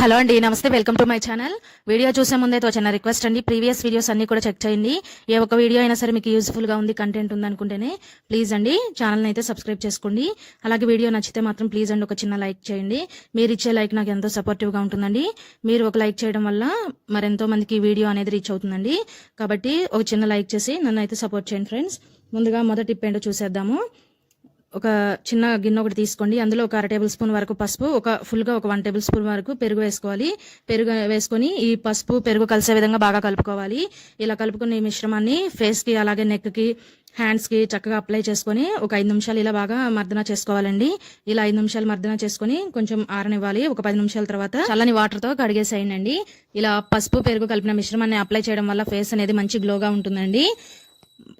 Hello అండి నమస్తే welcome to my channel. Video చూసే ముందే ఒక చిన్న రిక్వెస్ట్ అండి. ప్రీవియస్ వీడియోస్ అన్ని కూడా చెక్ చేయండి. ఏ ఒక్క వీడియో అయినా సరే మీకు యూస్ఫుల్గా ఉంది కంటెంట్ ఉందనుకుంటేనే ప్లీజ్ అండి ఛానల్ని అయితే సబ్స్క్రైబ్ చేసుకోండి. అలాగే వీడియో నచ్చితే మాత్రం ప్లీజ్ అండి ఒక చిన్న లైక్ చేయండి. మీరు ఇచ్చే లైక్ నాకు ఎంతో సపోర్టివ్గా ఉంటుందండి. మీరు ఒక లైక్ చేయడం వల్ల మరెంతో మందికి వీడియో అనేది రీచ్ అవుతుందండి. కాబట్టి ఒక చిన్న లైక్ చేసి నన్ను అయితే సపోర్ట్ చేయండి ఫ్రెండ్స్ ముందుగా మొదటి టిప్ ఏంటో చూసేద్దాము. ఒక చిన్న గిన్నె ఒకటి తీసుకోండి. అందులో ఒక అర టేబుల్ స్పూన్ వరకు పసుపు ఒక ఫుల్గా ఒక వన్ టేబుల్ స్పూన్ వరకు పెరుగు వేసుకోవాలి. పెరుగు వేసుకొని ఈ పసుపు పెరుగు కలిసే విధంగా బాగా కలుపుకోవాలి. ఇలా కలుపుకున్న ఈ మిశ్రమాన్ని ఫేస్కి అలాగే నెక్కి హ్యాండ్స్కి చక్కగా అప్లై చేసుకొని ఒక ఐదు నిమిషాలు ఇలా బాగా మర్దన చేసుకోవాలండి. ఇలా ఐదు నిమిషాలు మర్దన చేసుకొని కొంచెం ఆరనివ్వాలి. ఒక పది నిమిషాల తర్వాత చల్లని వాటర్తో కడిగేసేయండి. ఇలా పసుపు పెరుగు కలిపిన మిశ్రమాన్ని అప్లై చేయడం వల్ల ఫేస్ అనేది మంచి గ్లోగా ఉంటుందండి.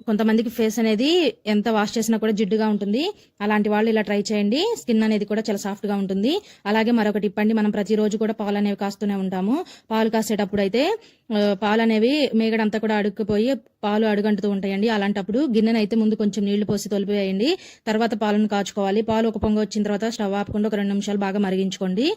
కొంతమందికి ఫేస్ అనేది ఎంత వాష్ చేసినా కూడా జిడ్డుగా ఉంటుంది. అలాంటి వాళ్ళు ఇలా ట్రై చేయండి. స్కిన్ అనేది కూడా చాలా సాఫ్ట్గా ఉంటుంది. అలాగే మరొకటి ఇప్పండి మనం ప్రతిరోజు కూడా పాలు అనేవి కాస్తూనే ఉంటాము. పాలు కాసేటప్పుడు అయితే పాలు అనేవి మేగడంతా కూడా అడుక్కుపోయి పాలు అడుగంటుతూ ఉంటాయండి. అలాంటప్పుడు గిన్నెను అయితే ముందు కొంచెం నీళ్ళు పోసి తొలిపివేయండి తర్వాత పాలను కాచుకోవాలి. పాలు ఒక పొంగ వచ్చిన తర్వాత స్టవ్ ఆపకుండా ఒక రెండు నిమిషాలు బాగా మరిగించుకోండి.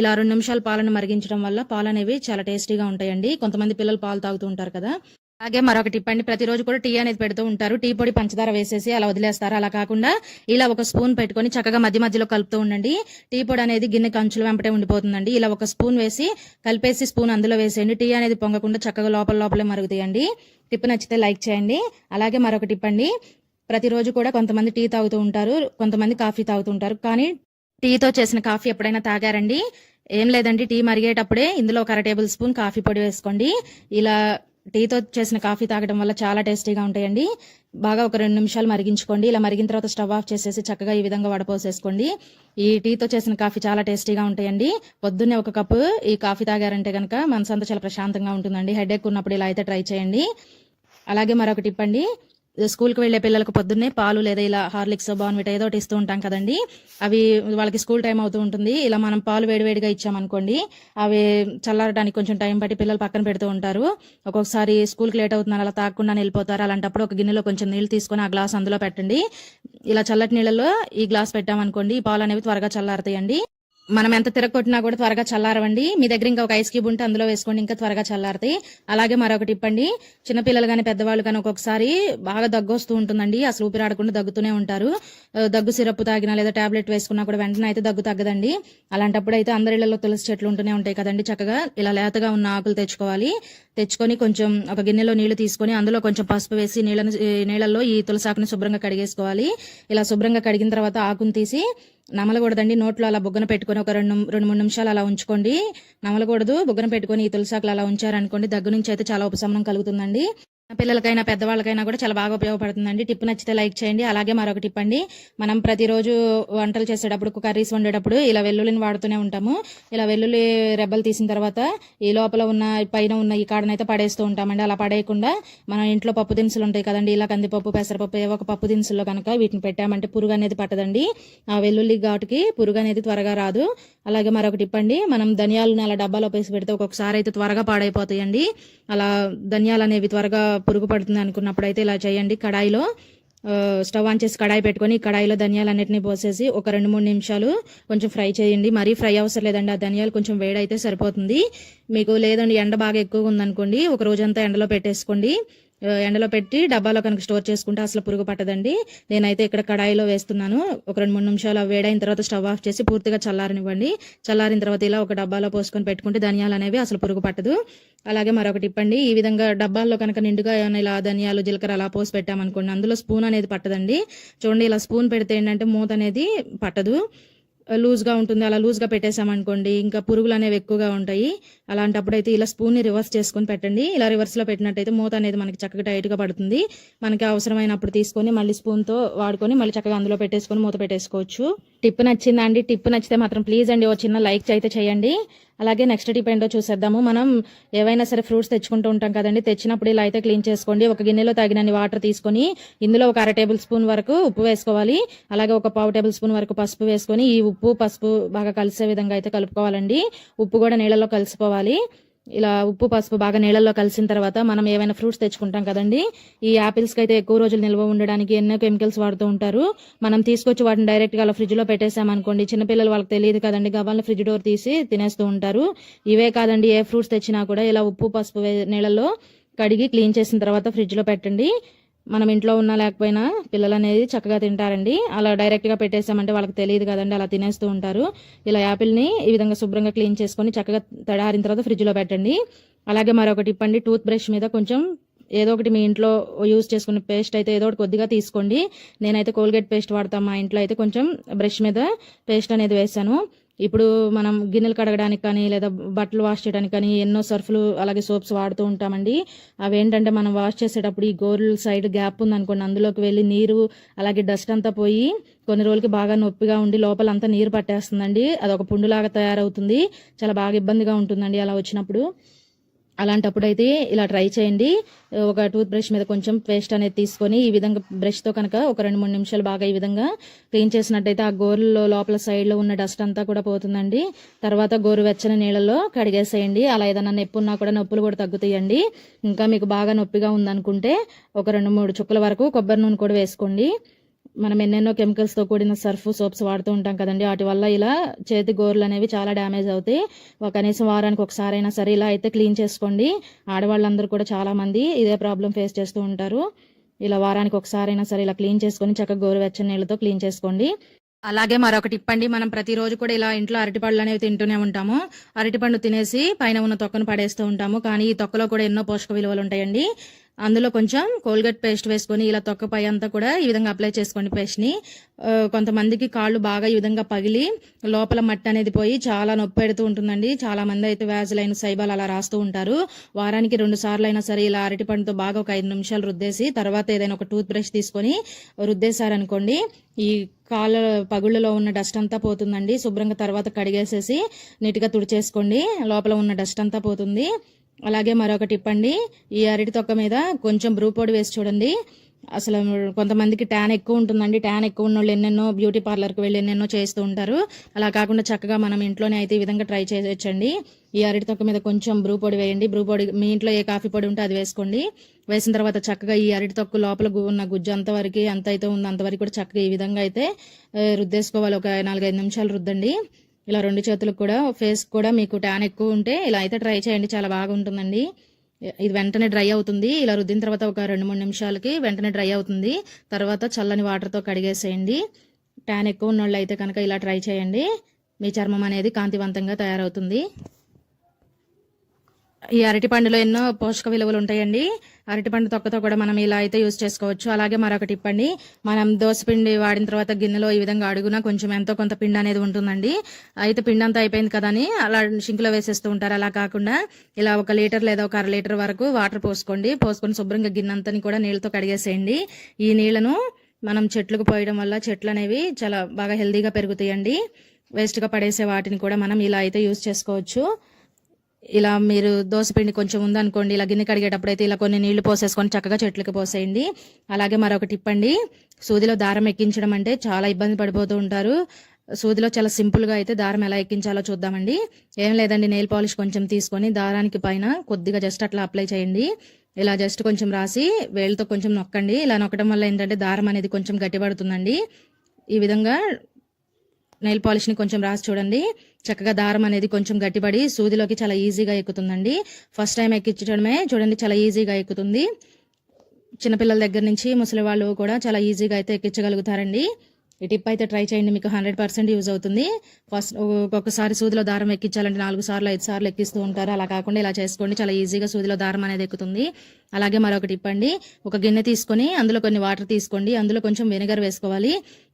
ఇలా రెండు నిమిషాలు పాలను మరిగించడం వల్ల పాలు అనేవి చాలా టేస్టీగా ఉంటాయండి. కొంతమంది పిల్లలు పాలు తాగుతూ ఉంటారు కదా. అలాగే మరొక టిప్ అండి. ప్రతిరోజు కూడా టీ అనేది పెడుతూ ఉంటారు. టీ పొడి పంచదార వేసేసి అలా వదిలేస్తారు. అలా కాకుండా ఇలా ఒక స్పూన్ పెట్టుకొని చక్కగా మధ్య మధ్యలో కలుపుతూ ఉండండి. టీ పొడి అనేది గిన్నె కంచుల వెంపటే ఉండిపోతుందండి. ఇలా ఒక స్పూన్ వేసి కలిపేసి స్పూన్ అందులో వేసేయండి. టీ అనేది పొంగకుండా చక్కగా లోపల లోపలే మరుగుతాయండి. టిప్ నచ్చితే లైక్ చేయండి. అలాగే మరొక టిప్ అండి. ప్రతిరోజు కూడా కొంతమంది టీ తాగుతూ ఉంటారు. కొంతమంది కాఫీ తాగుతూ ఉంటారు. కానీ టీతో చేసిన కాఫీ ఎప్పుడైనా తాగారండి? ఏం లేదండి. టీ మరిగేటప్పుడే ఇందులో ఒక అర టేబుల్ స్పూన్ కాఫీ పొడి వేసుకోండి. ఇలా టీతో చేసిన కాఫీ తాగడం వల్ల చాలా టేస్టీగా ఉంటాయండి. బాగా ఒక రెండు నిమిషాలు మరిగించుకోండి. ఇలా మరిగిన తర్వాత స్టవ్ ఆఫ్ చేసేసి చక్కగా ఈ విధంగా వడపోసేసుకోండి. ఈ టీతో చేసిన కాఫీ చాలా టేస్టీగా ఉంటాయండి. పొద్దున్నే ఒక కప్పు ఈ కాఫీ తాగారంటే కనుక మనసంతా చాలా ప్రశాంతంగా ఉంటుందండి. హెడేక్ ఉన్నప్పుడు ఇలా అయితే ట్రై చేయండి. అలాగే మరొక టిప్ అండి స్కూల్కి వెళ్ళే పిల్లలకు పొద్దున్నే పాలు లేదా ఇలా హార్లిక్స్ బాన్విటా ఏదో ఒకటి ఇస్తూ ఉంటాం కదండి. అవి వాళ్ళకి స్కూల్ టైం అవుతూ ఉంటుంది. ఇలా మనం పాలు వేడివేడిగా ఇచ్చామనుకోండి అవి చల్లారడానికి కొంచెం టైం పట్టి పిల్లలు పక్కన పెడుతూ ఉంటారు. ఒక్కొక్కసారి స్కూల్కి లేట్ అవుతున్నారు అలా తాకుండా వెళ్ళిపోతారు అలాంటప్పుడు ఒక గిన్నెలో కొంచెం నీళ్ళు తీసుకొని ఆ గ్లాస్ అందులో పెట్టండి. ఇలా చల్లటి నీళ్ళలో ఈ గ్లాస్ పెట్టామనుకోండి ఈ పాలు అనేవి త్వరగా చల్లారుతాయండి. మనం ఎంత తిరగొట్టినా కూడా త్వరగా చల్లారవండి. మీ దగ్గర ఇంకా ఒక ఐస్ క్యూబ్ ఉంటే అందులో వేసుకోండి ఇంకా త్వరగా చల్లారుతాయి అలాగే మరొకటి ఇప్పండి. చిన్నపిల్లలు కానీ పెద్దవాళ్ళు కానీ ఒక్కొక్కసారి బాగా దగ్గు వస్తూ ఉంటుందండి. అసలు ఊపిరాడకుండా దగ్గుతూనే ఉంటారు. దగ్గు సిరప్ తాగినా లేదా టాబ్లెట్ వేసుకున్నా కూడా వెంటనే అయితే దగ్గు తగ్గదండి. అలాంటప్పుడు అయితే అందరిళ్ళలో తులసి చెట్లు ఉంటూనే ఉంటాయి కదండి. చక్కగా ఇలా లేతగా ఉన్న ఆకులు తెచ్చుకోవాలి. తెచ్చుకొని కొంచెం ఒక గిన్నెలో నీళ్ళు తీసుకొని అందులో కొంచెం పసుపు వేసి నీళ్ళని నీళ్ళల్లో ఈ తులసాకుని శుభ్రంగా కడిగేసుకోవాలి. ఇలా శుభ్రంగా కడిగిన తర్వాత ఆకుని తీసి నమలకూడదండి. నోట్లో అలా బొగ్గన పెట్టుకొని ఒక రెండు రెండు మూడు నిమిషాలు అలా ఉంచుకోండి. నమలకూడదు బొగ్గన పెట్టుకొని ఈ తులసాకులు అలా ఉంచారనుకోండి దగ్గు నుంచి అయితే చాలా ఉపశమనం కలుగుతుందండి. పిల్లలకైనా పెద్దవాళ్ళకైనా కూడా చాలా బాగా ఉపయోగపడుతుందండి. టిప్ నచ్చితే లైక్ చేయండి. అలాగే మరొక టిప్ అండి. మనం ప్రతిరోజు వంటలు చేసేటప్పుడు కర్రీస్ వండేటప్పుడు ఇలా వెల్లుల్లిని వాడుతూనే ఉంటాము. ఇలా వెల్లుల్లి రెబ్బలు తీసిన తర్వాత ఈ లోపల ఉన్న పైన ఉన్న ఈ కాడనైతే పడేస్తూ ఉంటామండి. అలా పడేయకుండా మనం ఇంట్లో పప్పు దినుసులు ఉంటాయి కదండి. ఇలా కందిపప్పు పెసరపప్పు ఏవో ఒక పప్పు దినుసుల్లో కనుక వీటిని పెట్టామంటే పురుగు అనేది పట్టదండి. ఆ వెల్లుల్లి ఘాటుకి పురుగు అనేది త్వరగా రాదు. అలాగే మరొక టిప్ అండి. మనం ధనియాలను అలా డబ్బాలో పేసి పెడితే ఒక్కొక్కసారి అయితే త్వరగా పాడైపోతాయండి. అలా ధనియాలు అనేవి త్వరగా పురుగు పడుతుంది అనుకున్నప్పుడు అయితే ఇలా చేయండి. కడాయిలో స్టవ్ ఆన్ చేసి కడాయి పెట్టుకొని కడాయిలో ధనియాలు అన్నింటినీ పోసేసి ఒక రెండు మూడు నిమిషాలు కొంచెం ఫ్రై చేయండి. మరీ ఫ్రై అవసరం లేదండి. ఆ ధనియాలు కొంచెం వేడైతే సరిపోతుంది. మీకు లేదండి ఎండ బాగా ఎక్కువగా ఉందనుకోండి ఒక రోజంతా ఎండలో పెట్టేసుకోండి. ఎండలో పెట్టి డబ్బాలో కనుక స్టోర్ చేసుకుంటే అసలు పురుగు పట్టదండి. నేనైతే ఇక్కడ కడాయిలో వేస్తున్నాను. ఒక రెండు మూడు నిమిషాలు అవి వేడైన తర్వాత స్టవ్ ఆఫ్ చేసి పూర్తిగా చల్లారనివ్వండి. చల్లారిన తర్వాత ఇలా ఒక డబ్బాలో పోసుకొని పెట్టుకుంటే ధనియాలు అనేవి అసలు పురుగు పట్టదు. అలాగే మరొకటి ఇప్పండి. ఈ విధంగా డబ్బాల్లో కనుక నిండుగా ఏమైనా ఇలా ధనియాలు జీలకర్ర అలా పోసి పెట్టామనుకోండి అందులో స్పూన్ అనేది పట్టదండి. చూడండి ఇలా స్పూన్ పెడితే ఏంటంటే మూత అనేది పట్టదు. లూజ్గా ఉంటుంది అలా లూజ్గా పెట్టేసామనుకోండి ఇంకా పురుగులు అనేవి ఎక్కువగా ఉంటాయి. అలాంటప్పుడు అయితే ఇలా స్పూన్ని రివర్స్ చేసుకొని పెట్టండి. ఇలా రివర్స్లో పెట్టినట్టయితే మూత అనేది మనకి చక్కగా టైట్గా పడుతుంది. మనకి అవసరమైనప్పుడు తీసుకొని మళ్ళీ స్పూన్తో వాడుకొని మళ్ళీ చక్కగా అందులో పెట్టేసుకొని మూత పెట్టేసుకోవచ్చు. టిప్ నచ్చిందా అండి? టిప్ నచ్చితే మాత్రం ప్లీజ్ అండి ఓ చిన్న లైక్ అయితే చేయండి. అలాగే నెక్స్ట్ టిప్ ఏంటో చూసేద్దాము. మనం ఏవైనా సరే ఫ్రూట్స్ తెచ్చుకుంటూ ఉంటాం కదండి. తెచ్చినప్పుడు ఇలా అయితే క్లీన్ చేసుకోండి. ఒక గిన్నెలో తగినన్ని వాటర్ తీసుకొని ఇందులో ఒక అర టేబుల్ స్పూన్ వరకు ఉప్పు వేసుకోవాలి. అలాగే ఒక పావు టేబుల్ స్పూన్ వరకు పసుపు వేసుకొని ఈ ఉప్పు పసుపు బాగా కలిసే విధంగా అయితే కలుపుకోవాలండి. ఉప్పు కూడా నీళ్ళలో కలిసిపోవాలి. ఇలా ఉప్పు పసుపు బాగా నీళ్ళల్లో కలిసిన తర్వాత మనం ఏమైనా ఫ్రూట్స్ తెచ్చుకుంటాం కదండి. ఈ యాపిల్స్కి అయితే ఎక్కువ రోజులు నిల్వ ఉండడానికి ఎన్నో కెమికల్స్ వాడుతూ ఉంటారు. మనం తీసుకొచ్చి వాటిని డైరెక్ట్గా అలా ఫ్రిడ్జ్లో పెట్టేసామనుకోండి చిన్నపిల్లలు వాళ్ళకి తెలియదు కదండి గవ్వాలని ఫ్రిడ్జ్ డోర్ తీసి తినేస్తూ ఉంటారు. ఇవే కాదండి ఏ ఫ్రూట్స్ తెచ్చినా కూడా ఇలా ఉప్పు పసుపు నీళ్ళల్లో కడిగి క్లీన్ చేసిన తర్వాత ఫ్రిడ్జ్లో పెట్టండి. మనం ఇంట్లో ఉన్నా లేకపోయినా పిల్లలు అనేది చక్కగా తింటారండి. అలా డైరెక్ట్గా పెట్టేసామంటే వాళ్ళకి తెలియదు కదండి అలా తినేస్తూ ఉంటారు. ఇలా యాపిల్ని ఈ విధంగా శుభ్రంగా క్లీన్ చేసుకొని చక్కగా తడారిన తర్వాత ఫ్రిడ్జ్లో పెట్టండి. అలాగే మరొకటి ఇప్పండి టూత్ బ్రష్ మీద కొంచెం ఏదో ఒకటి మీ ఇంట్లో యూజ్ చేసుకున్న పేస్ట్ అయితే ఏదో ఒకటి కొద్దిగా తీసుకోండి. నేనైతే కోల్గేట్ పేస్ట్ వాడతాం మా ఇంట్లో అయితే కొంచెం బ్రష్ మీద పేస్ట్ అనేది వేసాను. ఇప్పుడు మనం గిన్నెలు కడగడానికి కానీ లేదా బట్టలు వాష్ చేయడానికి కానీ ఎన్నో సర్ఫ్లు అలాగే సోప్స్ వాడుతూ ఉంటామండి. అవి ఏంటంటే మనం వాష్ చేసేటప్పుడు ఈ గోర్ల సైడ్ గ్యాప్ ఉంది అనుకోండి అందులోకి వెళ్ళి నీరు అలాగే డస్ట్ అంతా పోయి కొన్ని రోజులకి బాగా నొప్పిగా ఉండి లోపల అంతా నీరు పట్టేస్తుందండి. అదొక పుండులాగా తయారవుతుంది. చాలా బాగా ఇబ్బందిగా ఉంటుందండి అలా వచ్చినప్పుడు. అలాంటప్పుడు అయితే ఇలా ట్రై చేయండి. ఒక టూత్ బ్రష్ మీద కొంచెం పేస్ట్ అనేది తీసుకొని ఈ విధంగా బ్రష్తో కనుక ఒక రెండు మూడు నిమిషాలు బాగా ఈ విధంగా క్లీన్ చేసినట్టయితే ఆ గోరులో లోపల సైడ్లో ఉన్న డస్ట్ అంతా కూడా పోతుందండి. తర్వాత గోరు వెచ్చని నీళ్ళలో కడిగేసేయండి. అలా ఏదైనా నొప్పి ఉన్నా కూడా నొప్పులు కూడా తగ్గుతాయండి. ఇంకా మీకు బాగా నొప్పిగా ఉందనుకుంటే ఒక రెండు మూడు చుక్కల వరకు కొబ్బరి నూనె కూడా వేసుకోండి. మనం ఎన్నెన్నో కెమికల్స్తో కూడిన సర్ఫ్ సోప్స్ వాడుతూ ఉంటాం కదండి. వాటి వల్ల ఇలా చేతి గోర్లు అనేవి చాలా డ్యామేజ్ అవుతాయి. ఒక కనీసం వారానికి ఒకసారి అయినా సరే ఇలా అయితే క్లీన్ చేసుకోండి. ఆడవాళ్ళందరూ కూడా చాలా మంది ఇదే ప్రాబ్లం ఫేస్ చేస్తూ ఉంటారు. ఇలా వారానికి ఒకసారి అయినా సరే ఇలా క్లీన్ చేసుకొని చక్కగా గోరువెచ్చని నీళ్ళతో క్లీన్ చేసుకోండి. అలాగే మరొకటి ఇప్పండి. మనం ప్రతిరోజు కూడా ఇలా ఇంట్లో అరటిపళ్ళు అనేవి తింటూనే ఉంటాము. అరటిపండు తినేసి పైన ఉన్న తొక్కను పడేస్తూ ఉంటాము. కానీ ఈ తొక్కలో కూడా ఎన్నో పోషక విలువలు ఉంటాయండి. అందులో కొంచెం కోల్గేట్ పేస్ట్ వేసుకొని ఇలా తొక్క పై అంతా కూడా ఈ విధంగా అప్లై చేసుకోండి పేస్ట్ని. కొంతమందికి కాళ్ళు బాగా ఈ విధంగా పగిలి లోపల మట్టి అనేది పోయి చాలా నొప్పి పెడుతూ ఉంటుందండి. చాలా మంది అయితే వ్యాజులైన సైబాల్ అలా రాస్తూ ఉంటారు. వారానికి రెండు సార్లు అయినా సరే ఇలా అరటి పండుతో బాగా ఒక ఐదు నిమిషాలు రుద్దేసి తర్వాత ఏదైనా ఒక టూత్ బ్రష్ తీసుకొని రుద్దేశారనుకోండి ఈ కాళ్ళ పగుళ్ళలో ఉన్న డస్ట్ అంతా పోతుందండి. శుభ్రంగా తర్వాత కడిగేసేసి నీట్గా తుడిచేసుకోండి. లోపల ఉన్న డస్ట్ అంతా పోతుంది. అలాగే మరొకటి ఇప్పండి. ఈ అరటి తొక్క మీద కొంచెం బ్రూ పొడి వేసి చూడండి. అసలు కొంతమందికి ట్యాన్ ఎక్కువ ఉంటుందండి. ట్యాన్ ఎక్కువ ఉన్న వాళ్ళు ఎన్నెన్నో బ్యూటీ పార్లర్కి వెళ్ళి ఎన్నెన్నో చేస్తూ ఉంటారు. అలా కాకుండా చక్కగా మనం ఇంట్లోనే అయితే ఈ విధంగా ట్రై చేయొచ్చండి. ఈ అరటి తొక్క మీద కొంచెం బ్రూ పొడి వేయండి. బ్రూ పొడి మీ ఇంట్లో ఏ కాఫీ పొడి ఉంటే అది వేసుకోండి. వేసిన తర్వాత చక్కగా ఈ అరటి తొక్కు లోపల గు- ఉన్న గుజ్జు అంతవరకు ఎంత అయితే ఉందో అంతవరకు కూడా చక్కగా ఈ విధంగా అయితే రుద్దేసుకోవాలి. ఒక నాలుగైదు నిమిషాలు రుద్దండి. ఇలా రెండు చేతులకు కూడా ఫేస్ కూడా మీకు ట్యాన్ ఎక్కువ ఉంటే ఇలా అయితే ట్రై చేయండి. చాలా బాగా ఉంటుందండి ఇది వెంటనే డ్రై అవుతుంది. ఇలా రుద్దిన తర్వాత ఒక రెండు మూడు నిమిషాలకి వెంటనే డ్రై అవుతుంది. తర్వాత చల్లని వాటర్తో కడిగేసేయండి. ట్యాన్ ఎక్కువ ఉన్న వాళ్ళు అయితే కనుక ఇలా ట్రై చేయండి. మీ చర్మం అనేది కాంతివంతంగా తయారవుతుంది. ఈ అరటిపండులో ఎన్నో పోషక విలువలు ఉంటాయండి. అరటిపండు తొక్కతో కూడా మనం ఇలా అయితే యూజ్ చేసుకోవచ్చు. అలాగే మరొకటి ఇప్పండి. మనం దోసపిండి వాడిన తర్వాత గిన్నెలో ఈ విధంగా అడుగున కొంచెం ఎంతో కొంత పిండి అనేది ఉంటుందండి. అయితే పిండి అంతా అయిపోయింది కదా అని అలా షింకులో వేసేస్తూ ఉంటారు. అలా కాకుండా ఇలా ఒక లీటర్ లేదా ఒక అర లీటర్ వరకు వాటర్ పోసుకోండి. పోసుకొని శుభ్రంగా గిన్నె అంతని కూడా నీళ్ళతో కడిగేసేయండి. ఈ నీళ్ళను మనం చెట్లకు పోయడం వల్ల చెట్లు అనేవి చాలా బాగా హెల్దీగా పెరుగుతాయండి. వేస్ట్గా పడేసే వాటిని కూడా మనం ఇలా అయితే యూజ్ చేసుకోవచ్చు. ఇలా మీరు దోసపిండి కొంచెం ఉందనుకోండి ఇలా గిన్నె కడిగేటప్పుడు అయితే ఇలా కొన్ని నీళ్ళు పోసేసుకొని చక్కగా చెట్లకి పోసేయండి. అలాగే మరొకటి ఇప్పండి సూదిలో దారం ఎక్కించడం అంటే చాలా ఇబ్బంది పడిపోతూ ఉంటారు. సూదిలో చాలా సింపుల్గా అయితే దారం ఎలా ఎక్కించాలో చూద్దామండి. ఏం లేదండి నెయిల్ పాలిష్ కొంచెం తీసుకొని దారానికి పైన కొద్దిగా జస్ట్ అట్లా అప్లై చేయండి. ఇలా జస్ట్ కొంచెం రాసి వేళ్ళతో కొంచెం నొక్కండి. ఇలా నొక్కడం వల్ల ఏంటంటే దారం అనేది కొంచెం గట్టిపడుతుందండి. ఈ విధంగా నెయిల్ పాలిష్ని కొంచెం రాసి చూడండి. చక్కగా దారం అనేది కొంచెం గట్టిపడి సూదిలోకి చాలా ఈజీగా ఎక్కుతుందండి. ఫస్ట్ టైం ఎక్కించడమే చూడండి చాలా ఈజీగా ఎక్కుతుంది. చిన్నపిల్లల దగ్గర నుంచి ముసలి వాళ్ళు కూడా చాలా ఈజీగా అయితే ఎక్కించగలుగుతారండి. ఈ టిప్ అయితే ట్రై చేయండి మీకు హండ్రెడ్ పర్సెంట్ యూజ్ అవుతుంది. ఫస్ట్ ఒక్కొక్కసారి సూదిలో దారం ఎక్కించాలంటే నాలుగు సార్లు ఐదు సార్లు ఎక్కిస్తూ ఉంటారు. అలా కాకుండా ఇలా చేసుకోండి. చాలా ఈజీగా సూదిలో దారం అనేది ఎక్కుతుంది. అలాగే మరొక టిప్ అండి ఒక గిన్నె తీసుకొని అందులో కొన్ని వాటర్ తీసుకోండి. అందులో కొంచెం వెనిగర్ వేసుకోవాలి.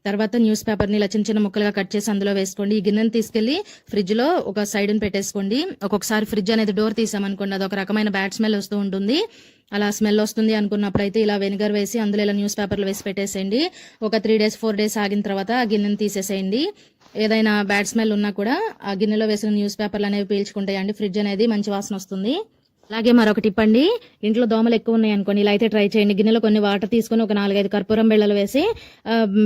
తర్వాత న్యూస్ పేపర్ని ఇలా చిన్న చిన్న ముక్కలుగా కట్ చేసి అందులో వేసుకోండి. ఈ గిన్నెని తీసుకెళ్ళి ఫ్రిడ్జ్లో ఒక సైడ్ని పెట్టేసుకోండి. ఒక్కొక్కసారి ఫ్రిడ్జ్ అనేది డోర్ తీసామనుకోండి అది ఒక రకమైన బ్యాడ్ స్మెల్ వస్తూ ఉంటుంది. అలా స్మెల్ వస్తుంది అనుకున్నప్పుడు అయితే ఇలా వెనిగర్ వేసి అందులో ఇలా న్యూస్ పేపర్లు వేసి పెట్టేసేయండి. ఒక త్రీ డేస్ ఫోర్ డేస్ ఆగిన తర్వాత ఆ గిన్నెని తీసేసేయండి. ఏదైనా బ్యాడ్ స్మెల్ ఉన్నా కూడా ఆ గిన్నెలో వేసిన న్యూస్ పేపర్లు అనేవి పీల్చుకుంటాయండి. ఫ్రిడ్జ్ అనేది మంచి వాసన వస్తుంది. అలాగే మరొక టిప్ అండి ఇంట్లో దోమలు ఎక్కువ ఉన్నాయి అనుకోండి. ఇలా అయితే ట్రై చేయండి. గిన్నెలో కొన్ని వాటర్ తీసుకొని ఒక నాలుగైదు కర్పూరం బిళ్ళలు వేసి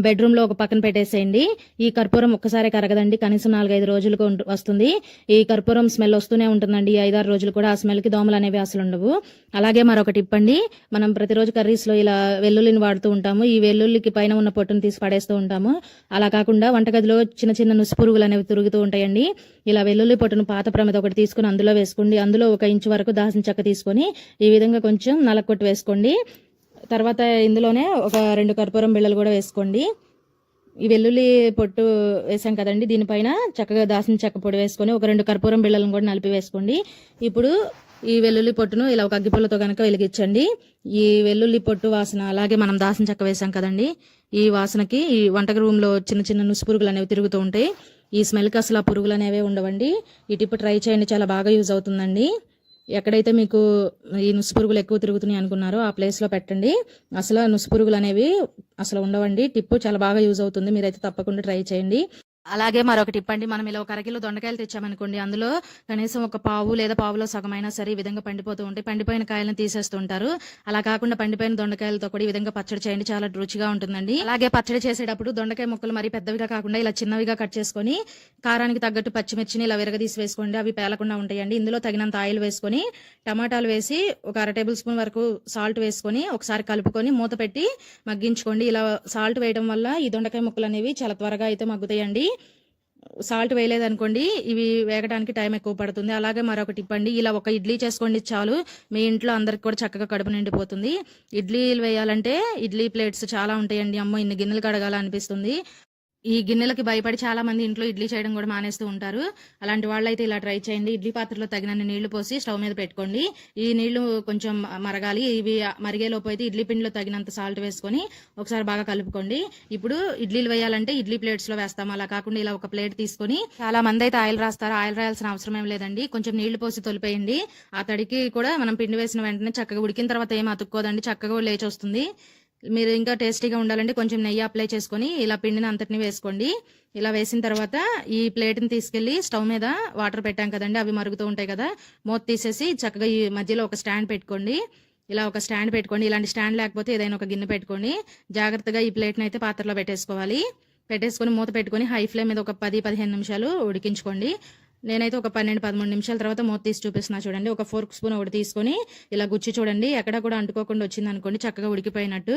బెడ్రూమ్లో ఒక పక్కన పెట్టేసేయండి. ఈ కర్పూరం ఒక్కసారి కరగదండి. కనీసం నాలుగైదు రోజులకు వస్తుంది. ఈ కర్పూరం స్మెల్ వస్తూనే ఉంటుందండి. ఈ ఐదారు రోజులు కూడా ఆ స్మెల్కి దోమలు అనేవి అసలు ఉండవు. అలాగే మరొక టిప్ అండి మనం ప్రతిరోజు కర్రీస్లో ఇలా వెల్లుల్లిని వాడుతూ ఉంటాము. ఈ వెల్లుల్లికి పైన ఉన్న పొట్టును తీసి పడేస్తూ ఉంటాము. అలా కాకుండా వంటగదిలో చిన్న చిన్న నుసుపురుగులు అనేవి తిరుగుతూ ఉంటాయండి. ఇలా వెల్లుల్లి పొట్టును పాత ప్రమిద ఒకటి తీసుకుని అందులో వేసుకోండి. అందులో ఒక ఇంచు వరకు దాల్చిన చెక్క తీసుకొని ఈ విధంగా కొంచెం నలకొట్టు వేసుకోండి. తర్వాత ఇందులోనే ఒక రెండు కర్పూరం బిళ్ళలు కూడా వేసుకోండి. ఈ వెల్లుల్లి పొట్టు వేసాం కదండి దీనిపైన చక్కగా దాసిన చెక్క పొడి వేసుకొని ఒక రెండు కర్పూరం బిళ్ళలను కూడా నలిపి వేసుకోండి. ఇప్పుడు ఈ వెల్లుల్లి పొట్టును ఇలా ఒక అగ్గిపుల్లతో కనుక వెలిగించండి. ఈ వెల్లుల్లి పొట్టు వాసన అలాగే మనం దాసిన చెక్క వేసాం కదండి ఈ వాసనకి ఈ వంటక రూమ్లో చిన్న చిన్న నుసుపురుగులు అనేవి తిరుగుతూ ఉంటాయి. ఈ స్మెల్కి అసలు ఆ పురుగులు అనేవి ఉండవండి. ఈ టిప్ ట్రై చేయండి చాలా బాగా యూజ్ అవుతుందండి. ఎక్కడైతే మీకు ఈ నుసు పురుగులు ఎక్కువ తిరుగుతున్నాయి అనుకున్నారో ఆ ప్లేస్లో పెట్టండి. అసలు ఆ నుసు పురుగులు అనేవి అసలు ఉండవండి. టిప్పు చాలా బాగా యూజ్ అవుతుంది. మీరైతే తప్పకుండా ట్రై చేయండి. అలాగే మరొక టిప్ అండి మనం ఇలా ఒక అరకిలో దొండకాయలు తెచ్చామనుకోండి అందులో కనీసం ఒక పావు లేదా పావులో సగమైనా సరే ఈ విధంగా పండిపోతూ ఉంటాయి పండిపోయిన కాయలను తీసేస్తూ ఉంటారు. అలా కాకుండా పండిపోయిన దొండకాయలతో కూడా ఈ విధంగా పచ్చడి చేయండి. చాలా రుచిగా ఉంటుందండి. అలాగే పచ్చడి చేసేటప్పుడు దొండకాయ ముక్కలు మరి పెద్దవిగా కాకుండా ఇలా చిన్నవిగా కట్ చేసుకొని కారానికి తగ్గట్టు పచ్చిమిర్చిని ఇలా విరగదీసి వేసుకోండి. అవి పేలకుండా ఉంటాయండి. ఇందులో తగినంత ఆయిల్ వేసుకొని టమాటాలు వేసి ఒక అర టేబుల్ స్పూన్ వరకు సాల్ట్ వేసుకొని ఒకసారి కలుపుకొని మూత పెట్టి మగ్గించుకోండి. ఇలా సాల్ట్ వేయడం వల్ల ఈ దొండకాయ ముక్కలు అనేవి చాలా త్వరగా అయితే మగ్గుతాయండి. సాల్ట్ వేయలేదనుకోండి ఇవి వేగడానికి టైం ఎక్కువ పడుతుంది. అలాగే మరొకటి ఇప్పండి ఇలా ఒక ఇడ్లీ చేసుకోండి చాలు మీ ఇంట్లో అందరికి కూడా చక్కగా కడుపు నిండిపోతుంది. ఇడ్లీలు వేయాలంటే ఇడ్లీ ప్లేట్స్ చాలా ఉంటాయండి. అమ్మో ఇన్ని గిన్నెలు కడగాల అనిపిస్తుంది ఈ గిన్నెలకి భయపడి చాలా మంది ఇంట్లో ఇడ్లీ చేయడం కూడా మానేస్తూ ఉంటారు. అలాంటి వాళ్ళైతే ఇలా ట్రై చేయండి. ఇడ్లీ పాత్రలో తగినన్ని నీళ్ళు పోసి స్టవ్ మీద పెట్టుకోండి. ఈ నీళ్ళు కొంచెం మరగాలి. ఇవి మరిగేలోపు అయితే ఇడ్లీ పిండిలో తగినంత సాల్ట్ వేసుకొని ఒకసారి బాగా కలుపుకోండి. ఇప్పుడు ఇడ్లీలు వేయాలంటే ఇడ్లీ ప్లేట్స్లో వేస్తాం అలా కాకుండా ఇలా ఒక ప్లేట్ తీసుకొని చాలా మంది అయితే ఆయిల్ రాస్తారు. ఆయిల్ రాయాల్సిన అవసరం ఏం లేదండి. కొంచెం నీళ్ళు పోసి తొలిపేయండి. ఆ తడికి కూడా మనం పిండి వేసిన వెంటనే చక్కగా ఉడికిన తర్వాత ఏం అతుక్కోదండి. చక్కగా లేచి వస్తుంది మీరు ఇంకా టేస్టీగా ఉండాలంటే కొంచెం నెయ్యి అప్లై చేసుకొని ఇలా పిండిని అంతటిని వేసుకోండి. ఇలా వేసిన తర్వాత ఈ ప్లేట్ని తీసుకెళ్ళి స్టవ్ మీద వాటర్ పెట్టాం కదండి అవి మరుగుతూ ఉంటాయి కదా మూత తీసేసి చక్కగా ఈ మధ్యలో ఒక స్టాండ్ పెట్టుకోండి. ఇలా ఒక స్టాండ్ పెట్టుకోండి. ఇలాంటి స్టాండ్ లేకపోతే ఏదైనా ఒక గిన్నె పెట్టుకోండి జాగ్రత్తగా ఈ ప్లేట్ని అయితే పాత్రలో పెట్టేసుకోవాలి. పెట్టేసుకొని మూత పెట్టుకొని హై ఫ్లేమ్ మీద ఒక పది పదిహేను నిమిషాలు ఉడికించుకోండి. నేనైతే ఒక పన్నెండు పదమూడు నిమిషాల తర్వాత మూత తీసి చూపిస్తున్నా చూడండి. ఒక ఫోర్క్ స్పూన్ ఒకటి తీసుకొని ఇలా గుచ్చి చూడండి. ఎక్కడ కూడా అంటుకోకుండా వచ్చింది అనుకోండి చక్కగా ఉడికిపోయినట్టు.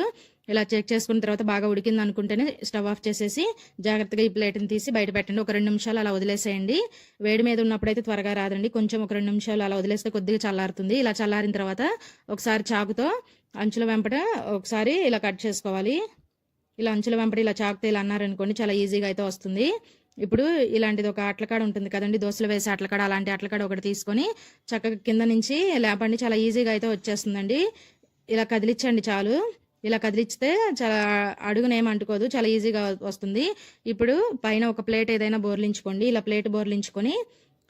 ఇలా చెక్ చేసుకున్న తర్వాత బాగా ఉడికింది అనుకుంటేనే స్టవ్ ఆఫ్ చేసేసి జాగ్రత్తగా ఈ ప్లేట్ని తీసి బయట పెట్టండి. ఒక రెండు నిమిషాలు అలా వదిలేసేయండి. వేడి మీద ఉన్నప్పుడైతే త్వరగా రాదండి. కొంచెం ఒక రెండు నిమిషాలు అలా వదిలేస్తే కొద్దిగా చల్లారుతుంది. ఇలా చల్లారిన తర్వాత ఒకసారి చాకుతో అంచుల వెంపట ఒకసారి ఇలా కట్ చేసుకోవాలి. ఇలా అంచుల వెంపట ఇలా చాకుతో ఇలా అన్నారనుకోండి చాలా ఈజీగా అయితే వస్తుంది. ఇప్పుడు ఇలాంటిది ఒక అట్లకాడ ఉంటుంది కదండి దోశలు వేసే అట్లకాడ అలాంటి అట్లకాడ ఒకటి తీసుకొని చక్కగా కింద నుంచి లేపండి చాలా ఈజీగా అయితే వచ్చేస్తుందండి. ఇలా కదిలించండి చాలు. ఇలా కదిలిస్తే చాలా అడుగునేం అంటుకోదు చాలా ఈజీగా వస్తుంది. ఇప్పుడు పైన ఒక ప్లేట్ ఏదైనా బోర్లించుకోండి. ఇలా ప్లేట్ బోర్లించుకొని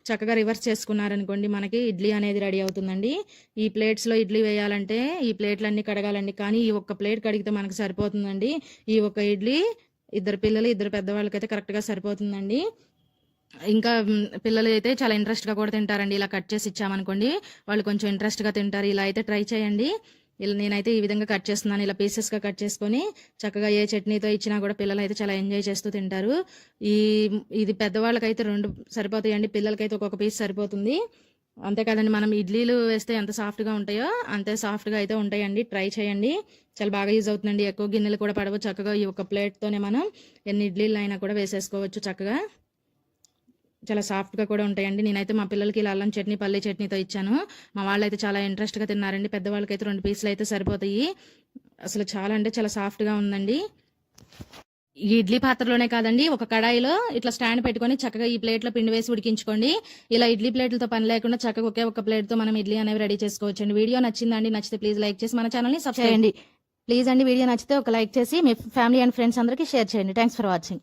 చక్కగా రివర్స్ చేసుకున్నారనుకోండి మనకి ఇడ్లీ అనేది రెడీ అవుతుందండి. ఈ ప్లేట్స్లో ఇడ్లీ వేయాలంటే ఈ ప్లేట్లన్నీ కడగాలండి. కానీ ఈ ఒక్క ప్లేట్ కడిగితే మనకు సరిపోతుందండి. ఈ ఒక్క ఇడ్లీ ఇద్దరు పిల్లలు ఇద్దరు పెద్దవాళ్ళకైతే కరెక్ట్గా సరిపోతుందండి. ఇంకా పిల్లలు అయితే చాలా ఇంట్రెస్ట్గా కూడా తింటారండి. ఇలా కట్ చేసి ఇచ్చామనుకోండి వాళ్ళు కొంచెం ఇంట్రెస్ట్గా తింటారు. ఇలా అయితే ట్రై చేయండి. ఇలా నేనైతే ఈ విధంగా కట్ చేస్తున్నాను. ఇలా పీసెస్గా కట్ చేసుకొని చక్కగా ఏ చట్నీతో ఇచ్చినా కూడా పిల్లలు అయితే చాలా ఎంజాయ్ చేస్తూ తింటారు. ఈ ఇది పెద్దవాళ్ళకైతే రెండు సరిపోతాయండి. పిల్లలకైతే ఒక్కొక్క పీస్ సరిపోతుంది. అంతేకాదండి మనం ఇడ్లీలు వేస్తే ఎంత సాఫ్ట్గా ఉంటాయో అంతే సాఫ్ట్గా అయితే ఉంటాయండి. ట్రై చేయండి. చాలా బాగా యూజ్ అవుతుందండి. ఎక్కువ గిన్నెలు కూడా పడవు. చక్కగా ఈ ఒక ప్లేట్తోనే మనం ఎన్ని ఇడ్లీలు అయినా కూడా వేసేసుకోవచ్చు చక్కగా. చాలా సాఫ్ట్గా కూడా ఉంటాయండి. నేనైతే మా పిల్లలకి ఇలా అల్లం చట్నీ పల్లి చట్నీతో ఇచ్చాను. మా వాళ్ళు అయితే చాలా ఇంట్రెస్ట్గా తిన్నారండి. పెద్దవాళ్ళకి అయితే రెండు పీసులు అయితే సరిపోతాయి. అసలు చాలా అంటే చాలా సాఫ్ట్గా ఉందండి. ఈ ఇడ్లీ పాత్రలోనే కాదండి ఒక కడాయిలో ఇట్లా స్టాండ్ పెట్టుకొని చక్కగా ఈ ప్లేట్లో పిండి వేసి ఉడికించుకోండి. ఇలా ఇడ్లీ ప్లేట్లతో పని లేకుండా చక్కగా ఒకే ఒక ప్లేట్తో మనం ఇడ్లీ అనేవి రెడీ చేసుకోవచ్చండి. వీడియో నచ్చిందండి నచ్చితే ప్లీజ్ లైక్ చేసి మన ఛానల్ని సబ్స్క్రైబ్ చేయండి. ప్లీజ్ అండి వీడియో నచ్చితే ఒక లైక్ చేసి మీ ఫ్యామిలీ అండ్ ఫ్రెండ్స్ అందరికీ షేర్ చేయండి. Thanks for watching